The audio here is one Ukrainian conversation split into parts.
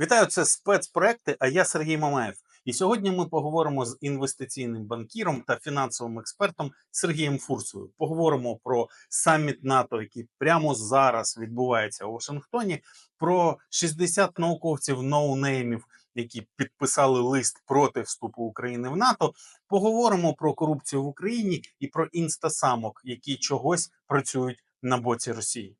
Вітаю, це спецпроекти. А я Сергій Мамаєв. І сьогодні ми поговоримо з інвестиційним банкіром та фінансовим експертом Сергієм Фурсою. Поговоримо про саміт НАТО, який прямо зараз відбувається у Вашингтоні, про 60 науковців ноунеймів, які підписали лист проти вступу України в НАТО. Поговоримо про корупцію в Україні і про інстасамок, які чогось працюють на боці Росії.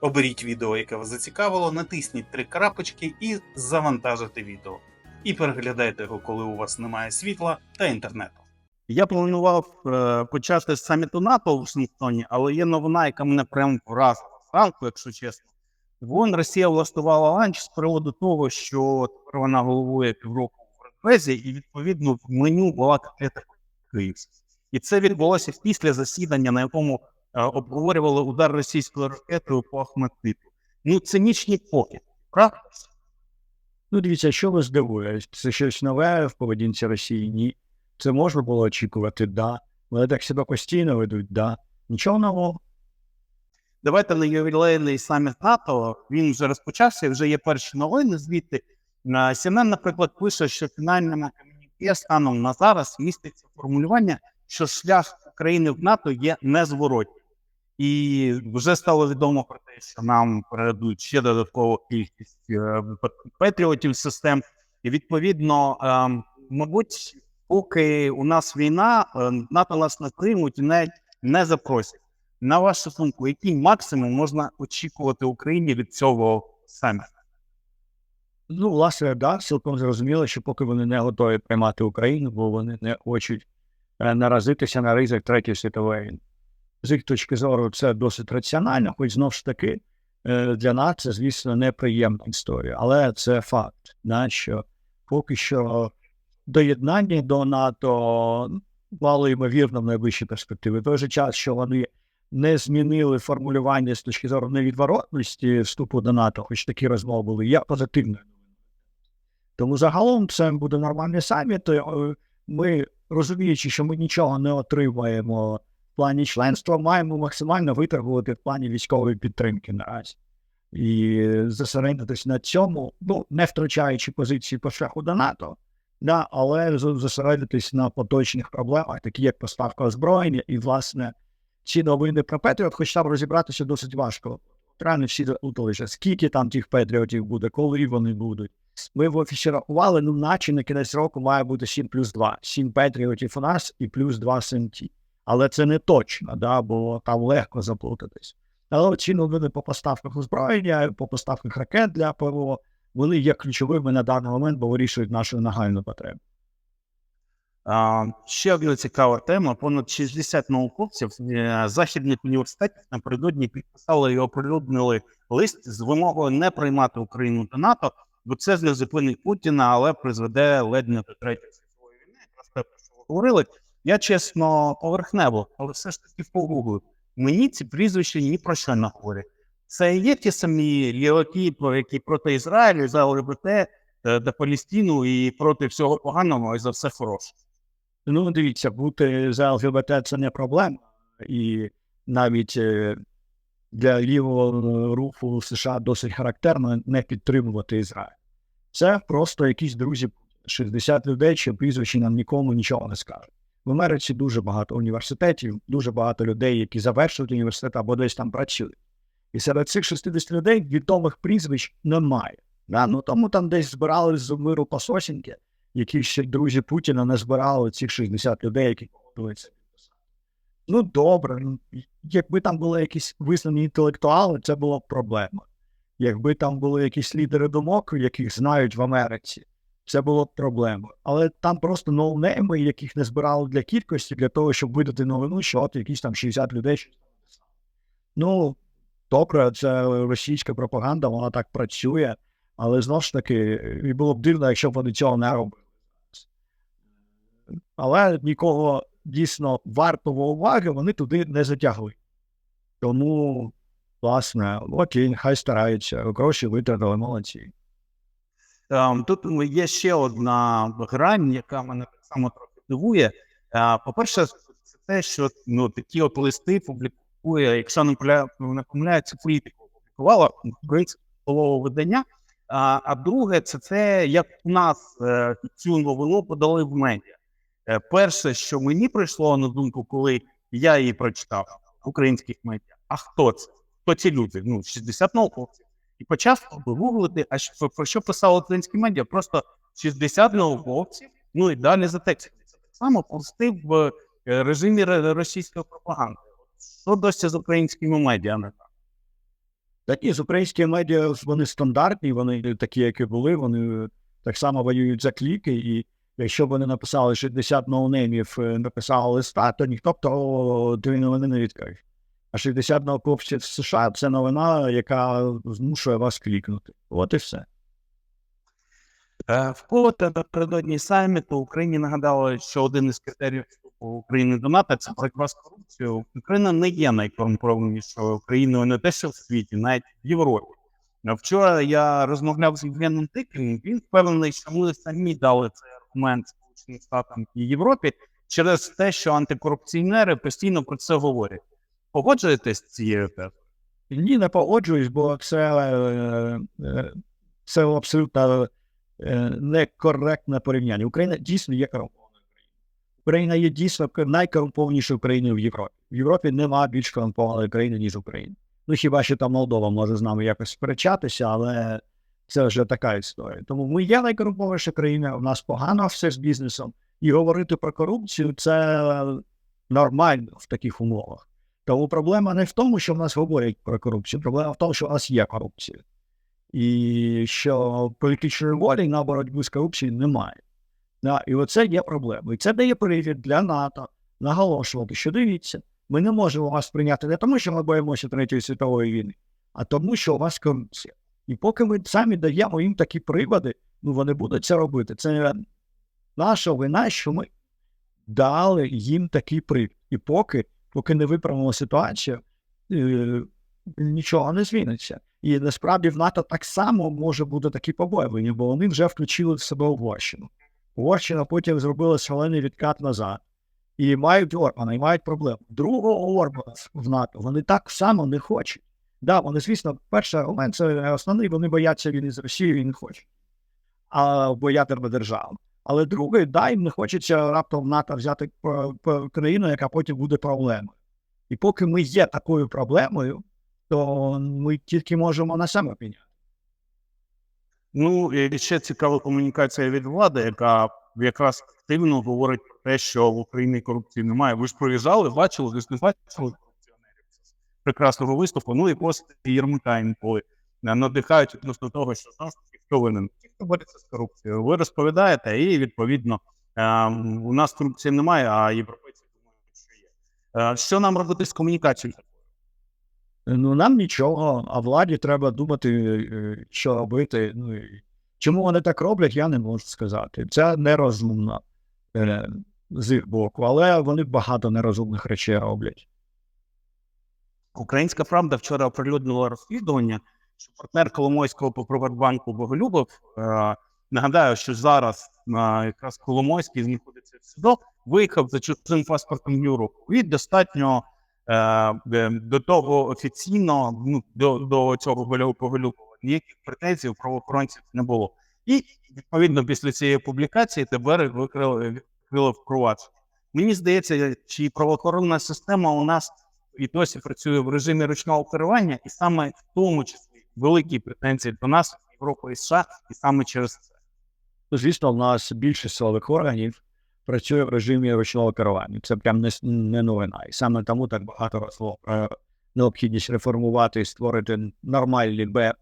Оберіть відео, яке вас зацікавило, натисніть три крапочки і завантажити відео. І переглядайте його, коли у вас немає світла та інтернету. Я планував е, почати з саміту НАТО у Вашингтоні, але є новина, яка мене прям вразила зранку, якщо чесно. Вон Росія влаштувала ланч з приводу того, що тепер вона головує півроку в Радбезі, і відповідно в меню була котлета київська. І це відбулося після засідання, на якому обговорювали удар російською ракетою по Ахмедтипу. Ну, цинічні поки, правда? Ну, дивіться, що вас здивує? Це щось нове в поведінці Росії? Ні. Це можна було очікувати, да. Вони так себе постійно ведуть, да. Нічого нового. Давайте на ювілейний саміт НАТО. Він вже розпочався, вже є перші новини звідти. На CNN, наприклад, пише, що фінальному комюніке станом на зараз міститься формулювання, що шлях України в НАТО є незворотнім. І вже стало відомо про те, що нам передадуть ще додаткову кількість е, патріотів систем. І відповідно, е, мабуть, поки у нас війна, е, НАТО нас не приймуть і навіть не запросять. На вашу думку, який максимум можна очікувати Україні від цього саміту? Ну, власне, да, цілком зрозуміло, що поки вони не готові приймати Україну, бо вони не хочуть наразитися на ризик Третьої світової війни. З їх точки зору, це досить раціонально, хоч знову ж таки, е, для нас це, звісно, неприємна історія, але це факт, да, що поки що доєднання до НАТО мало ймовірно в найближчій перспективі. Той же час, що вони не змінили формулювання з точки зору невідворотності вступу до НАТО, хоч такі розмови були, є позитивною. Тому загалом це буде нормальний саміт. Е, Ми розуміючи, що ми нічого не отримаємо плані членства, маємо максимально виторгувати в плані військової підтримки наразі. І зосередитись на цьому, ну не втрачаючи позиції по шляху до НАТО, да, але зосередитись на поточних проблемах, такі як поставка озброєння, і, власне, ці новини про Петріот, хоч там розібратися досить важко. Реально всі заплуталися, скільки там тих Петріотів буде, коли вони будуть. Ми в офісі рахували, ну наче на кінець року має бути 7 плюс 2. 7 Петріотів у нас і плюс 2 СМТ. Але це не точно, да, бо там легко заплутатись. Але ці новини по поставках озброєння, по поставках ракет для ПВО, вони є ключовими на даний момент, бо вирішують нашу нагальну потребу. А, ще одна цікава тема: понад 60 науковців е, західних університетів напередодні підписали і оприлюднили лист з вимогою не приймати Україну до НАТО, бо це не зупинить Путіна, але призведе ледь не до третьої світової війни. Про що ви говорили. Я чесно поверхнево, але все ж таки погуглив. Мені ці прізвища ні про що не говорять. Це є ті самі ліваки, які проти Ізраїлю, за ЛГБТ, е, та Палістину і проти всього поганого і за все хороше. Ну, дивіться, бути за ЛГБТ це не проблема. І навіть е, для лівого руху США досить характерно не підтримувати Ізраїль. Це просто якісь друзі, 60 людей, чи прізвищі нам нікому нічого не скажуть. В Америці дуже багато університетів, дуже багато людей, які завершують університет або десь там працюють. І серед цих 60 людей відомих прізвищ немає. Да? Ну, тому там десь збирали з миру пососінки, які ще друзі Путіна не збирали цих 60 людей, які погодилися. Ну, добре, ну, якби там були якісь визнані інтелектуали, це була б проблема. Якби там були якісь лідери думок, яких знають в Америці, це було б проблема. Але там просто ноунейми, яких не збирали для кількості, для того, щоб видати новину, що от якісь там 60 людей щось. Ну, добре, це російська пропаганда, вона так працює, але знову ж таки, було б дивно, якщо б вони цього не робили. Але нікого дійсно вартого уваги вони туди не затягли. Тому, власне, окей, хай стараються, гроші витратили молодці. Ем, Тут є ще одна грань, яка мене так само трохи дивує. Е, По-перше, це те, що ну, такі от листи публікує, якщо не помиляю- помиляються, політику опублікувала українське полове видання. А, а друге, це те, як у нас е, цю новину подали в медіа. Е, перше, що мені прийшло на думку, коли я її прочитав в українських медіа, а хто це? Хто ці люди? Ну, 60 науковців. І почав гуглити, а про що писали українські медіа? Просто 60 науковців, ну і далі за текстом. Це так само пустив в е, режимі ре- російської пропаганди. Що досі з українськими медіа не так? Такі з українські медіа вони стандартні, вони такі, які були, вони так само воюють за кліки, і якщо б вони написали 60 ноунеймів, е, написали листа, то ніхто б того новини не відкрив. А 60 науковців з США це новина, яка змушує вас клікнути. От і все. Е, Вкотре напередодні саміту Україні нагадали, що один із критеріїв вступу України до НАТО це боротьба з корупцією. Україна не є найкорумпованішою країною не те, що в світі, навіть в Європі. Е, Вчора я розмовляв з Євгеном Тиким. Він впевнений, що ми самі дали цей аргумент Сполученим Штатам і Європі через те, що антикорупціонери постійно про це говорять. Погоджуєтесь з цією тезою? Ні, не погоджуюсь, бо це, е, е, це абсолютно е, некоректне порівняння. Україна дійсно є корумпованою країною. Україна є дійсно найкорумпованішою країною в Європі. В Європі немає більш корумпованої країни, ніж Україна. Ну хіба що там Молдова може з нами якось сперечатися, але це вже така історія. Тому ми є найкорумпованіша країна, у нас погано все з бізнесом, і говорити про корупцію це нормально в таких умовах. Тому проблема не в тому, що в нас говорять про корупцію, проблема в тому, що в нас є корупція. І що політичної волі на боротьбу з корупцією немає. Да, і оце є проблема. І це дає привід для НАТО наголошувати, що дивіться, ми не можемо вас прийняти не тому, що ми боїмося Третьої світової війни, а тому, що у вас корупція. І поки ми самі даємо їм такі приводи, ну вони будуть це робити. Це наша вина, що ми дали їм такий привід. І поки, поки не виправимо ситуацію, е, нічого не зміниться. І насправді в НАТО так само може бути такі побоювання, бо вони вже включили в себе Угорщину. Угорщина потім зробила шалений відкат назад. І мають Орбана, і мають проблему. Другого Орбана в НАТО вони так само не хочуть. Да, вони, звісно, перший аргумент це основний, вони бояться війни з Росією і не хочуть. А бо ядерна держава. Але другий, да, їм не хочеться раптом НАТО взяти е, країну, яка потім буде проблемою. І поки ми є такою проблемою, то ми тільки можемо на себе підняти. Ну, і ще цікава комунікація від влади, яка якраз активно говорить про те, що в Україні корупції немає. Ви ж проїжджали, бачили, ж не бачили корупціонерів прекрасного виступу. Ну і пости Єрмака інколи надихають відносно того, що таки, хто винен? Бореться з корупцією. Ви розповідаєте, і відповідно е, у нас корупції немає, а європейці думають, що є. Е, Що нам робити з комунікацією? Ну, нам нічого, а владі треба думати, е, що робити. Ну, чому вони так роблять, я не можу сказати. Це нерозумно е, з їх боку, але вони багато нерозумних речей роблять. Українська правда вчора оприлюднила розслідування, що партнер Коломойського по Приватбанку Боголюбов. Е, нагадаю, що зараз е, якраз Коломойський знаходиться в СІДО, виїхав за чужим паспортом в Європу. І достатньо е, е, до того офіційно, ну, до, до цього Боголю- Боголюбова, ніяких претензій у правоохоронців не було. І відповідно після цієї публікації ТБР викрили, відкрили впровадження. Мені здається, чи правоохоронна система у нас і досі працює в режимі ручного керування, і саме в тому числі великі претензії до нас, Європи і США, і саме через це. Ну, Звісно, в нас більшість силових органів працює в режимі ручного керування. Це прям не, не новина. І саме тому так багато росло про необхідність реформувати і створити нормальні Б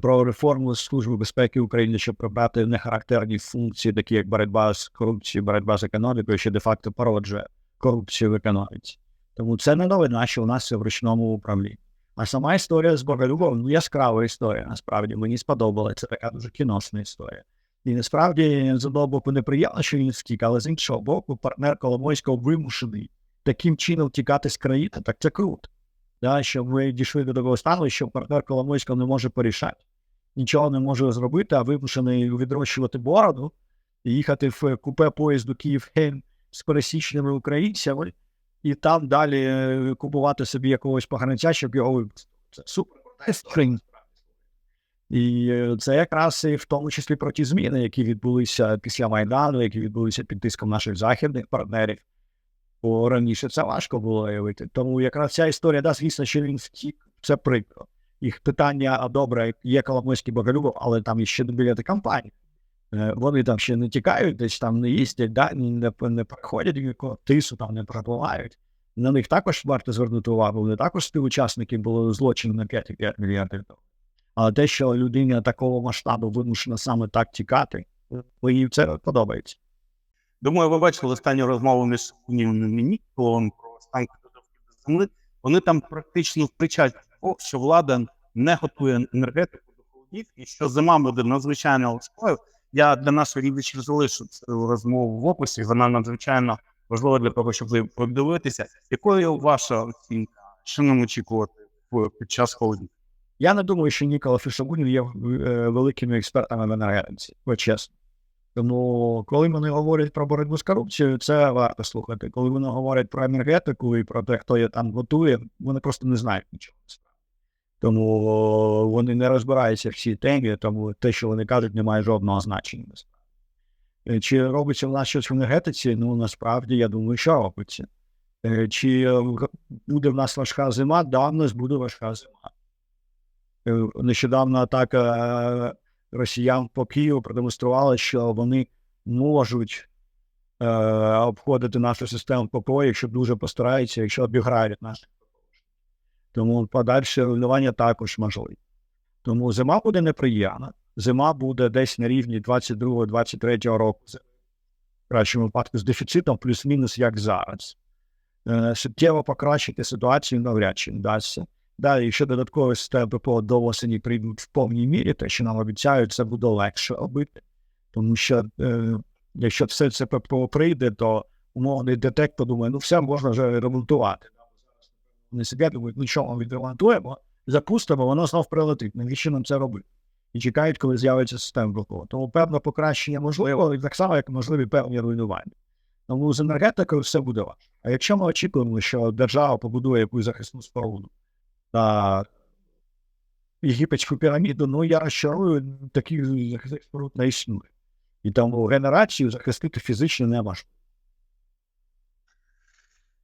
про реформу Служби безпеки України, щоб прибрати нехарактерні функції, такі як боротьба з корупцією, боротьба з економікою, що де-факто породжує корупцію в економіці. Тому це не новина, що у нас все в ручному управлінні. А сама історія з Боголюбом, ну яскрава історія, насправді мені сподобалася. Це така дуже кіношна історія. І насправді з одного боку неприємно, що він втік, але з іншого боку, партнер Коломойського вимушений таким чином тікати з країни, так це круто. Да, що ми дійшли до такого стану, що партнер Коломойського не може порішати, нічого не може зробити, а вимушений відрощувати бороду і їхати в купе поїзду Київ Хейм з пересічними українцями, і там далі е, купувати собі якогось погранця, щоб його випустити. Це супер історія. І е, це якраз і в тому числі про ті зміни, які відбулися після Майдану, які відбулися під тиском наших західних партнерів. Бо раніше це важко було уявити. Тому якраз ця історія, да, звісно, що він втік, це прикро. Їх питання, а добре, є Коломойський Боголюбов, але там іще біля кампанії. Е, Вони там ще не тікають, десь там не їздять, да, не, не приходять ніякого тису, там не пропливають. На них також варто звернути увагу. Вони також співучасники були злочину на 5,5 мільярдів доларів. Але те, що людині такого масштабу вимушена саме так тікати, мені це подобається. Думаю, ви бачили останню розмову між і про стан підготовки до. Вони там практично впричать, що влада не готує енергетику до холодів і що зима буде надзвичайно важкою. Я для наших глядачів залишу цю розмову в описі. Вона надзвичайно важлива для того, щоб ви подивитися. Якою ваша оцінка? Що нам очікувати під час холодів? Я не думаю, що Нікола Фішагунів є е, великими експертами в енергетиці, чесно. Тому, коли вони говорять про боротьбу з корупцією, це варто слухати. Коли вони говорять про енергетику і про те, хто її там готує, вони просто не знають нічого. Тому вони не розбираються в цій темі, тому те, що вони кажуть, не має жодного значення. Е, Чи робиться в нас щось в енергетиці? Ну насправді я думаю, що робиться. Е, Чи е, буде в нас важка зима? Да, в нас буде важка зима. Е, Нещодавна атака е, росіян по Києву продемонструвала, що вони можуть е, обходити нашу систему ППО, якщо дуже постараються, якщо обіграють ППО. Тому подальше руйнування також можливе. Тому зима буде неприємна. Зима буде десь на рівні 22-23 року. В кращому випадку з дефіцитом, плюс-мінус, як зараз. Е, Суттєво покращити ситуацію навряд чи вдасться. Далі, якщо додаткові системи ППО до осені прийдуть в повній мірі, те, що нам обіцяють, це буде легше робити. Тому що е, якщо все це ППО прийде, то умовний детектор думає, ну все можна вже ремонтувати. Вони собі думають, ну що ми відремонтуємо, запустимо, воно знов прилетить. Навіщо нам це робити? І чекають, коли з'явиться система ППО. Тому певне покращення можливо, і так само, як можливі певні руйнування. Тому з енергетикою все буде важко. А якщо ми очікуємо, що держава побудує якусь захисну споруду, та єгипетську піраміду, ну я розчарую, таких захисних споруд не існує. І тому генерацію захистити фізично неможливо.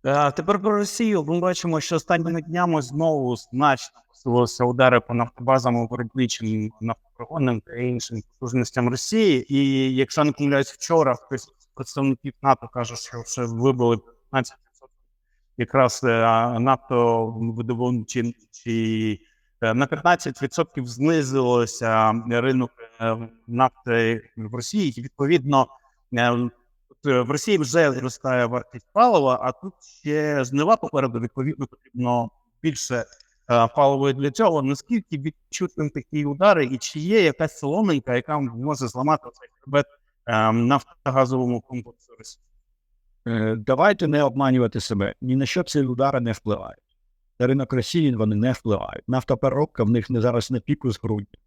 Е, Тепер про Росію. Ми бачимо, що останніми днями знову значно посилилися удари по нафтобазам виробничим нафтопроводним та іншим потужностям Росії. І якщо не помиляюсь, вчора хтось представників НАТО каже, що вже вибили 15% якраз е, нафтовидобувачі чи е, на 15% знизилося ринок нафти в Росії. І, Відповідно, в Росії вже зростає вартість палива, а тут ще жнива попереду, відповідно, потрібно більше е, палива для цього. Наскільки відчутним такі удари, і чи є якась соломинка, яка може зламати цей хребет е, нафтогазовому комплексу Росії? Е, Давайте не обманювати себе. Ні на що ці удари не впливають. На ринок Росії вони не впливають. Нафтопереробка в них не зараз на піку з грудня.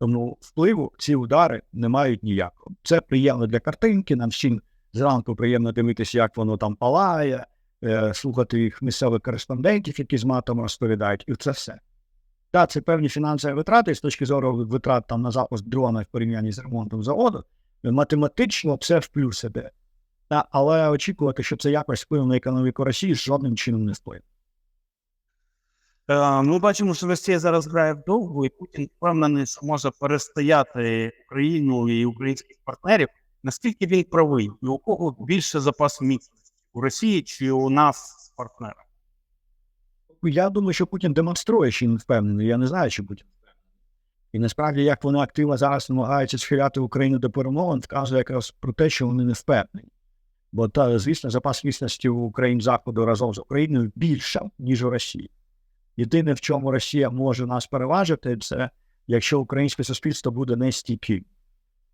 Тому впливу ці удари не мають ніякого. Це приємно для картинки. Нам всім зранку приємно дивитися, як воно там палає, е, слухати їх місцевих кореспондентів, які з матом розповідають, і це все. Так, це певні фінансові витрати з точки зору витрат там на запуск дрона в порівнянні з ремонтом заводу. Математично це в плюс іде. Але очікувати, що це якось вплине на економіку Росії, жодним чином не вплине. Е, Ми бачимо, що Росія зараз грає вдовго, і Путін впевнений, що може перестояти Україну і українських партнерів. Наскільки він правий, і у кого більше запас міцності у Росії чи у нас з партнерами? Я думаю, що Путін демонструє, що він впевнений. Я не знаю, чи Путін впевнений. І насправді, як вони активно зараз намагаються схиляти Україну до перемовин, вказує якраз про те, що вони не впевнені. Бо та, звісно, запас міцності у країн Заходу разом з Україною більша, ніж у Росії. Єдине, в чому Росія може нас переважити, це якщо українське суспільство буде нестійким.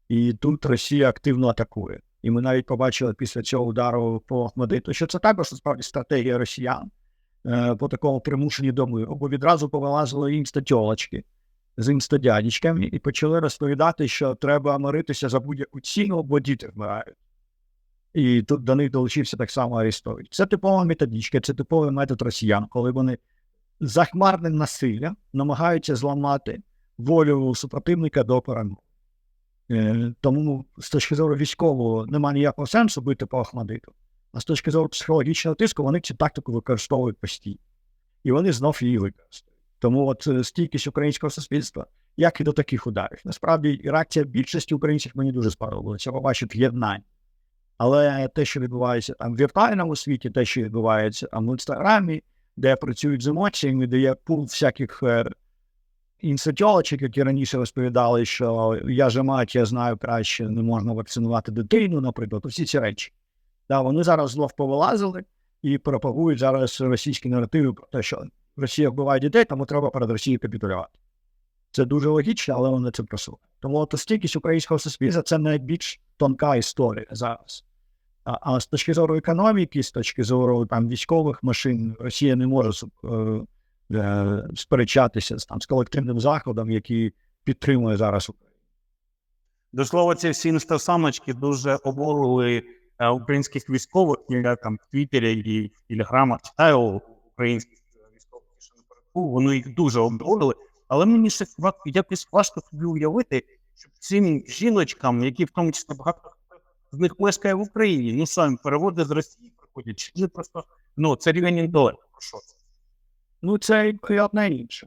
І тут Росія активно атакує. І ми навіть побачили після цього удару по Ахмадиту, що це також насправді стратегія росіян е, по такому примушенні до миру, бо відразу повилазили інстатьолочки з інстадядічками і почали розповідати, що треба миритися за будь-яку ціну, бо діти вмирають. І тут до них долучився так само Арестович. Це типова методичка, це типовий метод росіян, коли вони захмарним насиллям намагаються зламати волю супротивника до перемоги. Е, Тому з точки зору військового немає ніякого сенсу бити по Ахмадиту. А з точки зору психологічного тиску вони цю тактику використовують постійно. І вони знов її використають. Тому от е, стійкість українського суспільства, як і до таких ударів. Насправді, реакція більшості українців мені дуже сподобалася. Побачити єднання. Але те, що відбувається там в віртуальному світі, те, що відбувається там в інстаграмі, де працюють з емоціями, де є пул всяких е, які раніше розповідали, що я же мать, я знаю краще, не можна вакцинувати дитину, наприклад, всі ці речі. Да, вони зараз знов повилазили і пропагують зараз російські наративи про те, що Росія вбиває дітей, тому треба перед Росією капітулювати. Це дуже логічно, але вони це просувають. Тому от стійкість українського суспільства це найбільш тонка історія зараз. А, з точки зору економіки, з точки зору там військових машин, Росія не може е, е, сперечатися з там з колективним заходом, який підтримує зараз Україну. До слова, ці всі інстасамочки дуже обурили е, українських військових. Я там в Твіттері і в Телеграмах читаю українських військових, що на вони їх дуже обурили. Але мені ще якось важко собі уявити, щоб цим жіночкам, які в тому числі багато з них мешкає в Україні, ну самі переводи з Росії приходять, чи вони просто ну це рівень інтелекту. Що це? Ну, це і одне інше.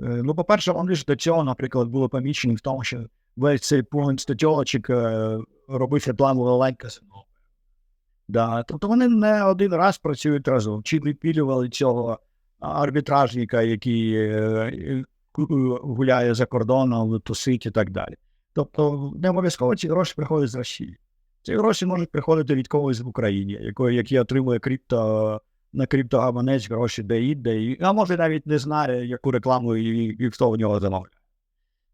Е, Ну, по-перше, вони ж до цього, наприклад, були помічені в тому, що весь цей пункт статьолочок е, робив рекламу лайк казино. Да. Тобто вони не один раз працюють разом. Чи відпілювали цього арбітражника, який е, гуляє за кордоном, тусить і так далі. Тобто не обов'язково ці гроші приходять з Росії. Ці гроші можуть приходити від когось в Україні, який, який отримує крипто на криптогаманець гроші де і де, і, а може навіть не знає, яку рекламу і, і хто в нього замовляє.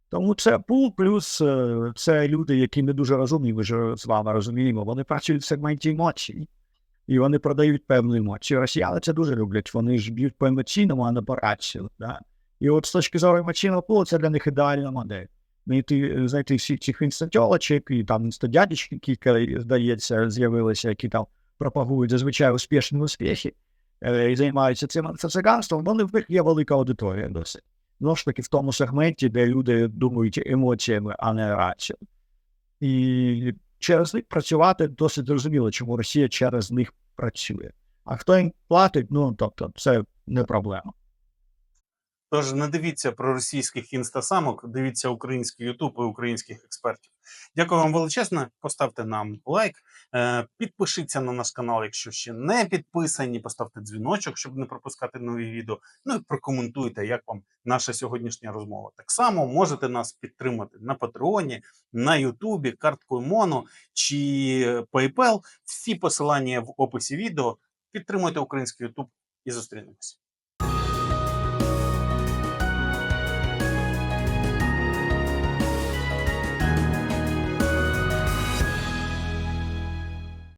Тому це пул, плюс е, це люди, які не дуже розумні, ми ж з вами розуміємо, вони працюють в сегменті емоцій. І вони продають певну емоцію. Росіяни це дуже люблять. Вони ж б'ють по емоційному, а не по рацію. Да? І от з точки зору емоційного пулу, це для них ідеальна модель. Знайти, знайти всіх цих інстатьолочок, і там інстадядічки, які, здається, з'явилися, які там пропагують зазвичай успішні успіхи е, і займаються цим циганством, вони в них є велика аудиторія досить. Знову ж таки, в тому сегменті, де люди думають емоціями, а не рацією. І через них працювати досить зрозуміло, чому Росія через них працює. А хто їм платить, ну тобто, це не проблема. Тож не дивіться про російських інстасамок, дивіться український Ютуб і українських експертів. Дякую вам величезно. Поставте нам лайк, е, підпишіться на наш канал, якщо ще не підписані. Поставте дзвіночок, щоб не пропускати нові відео. Ну і прокоментуйте, як вам наша сьогоднішня розмова. Так само можете нас підтримати на Патреоні, на Ютубі, карткою Моно чи PayPal. Всі посилання в описі відео. Підтримуйте український Ютуб і зустрінемось.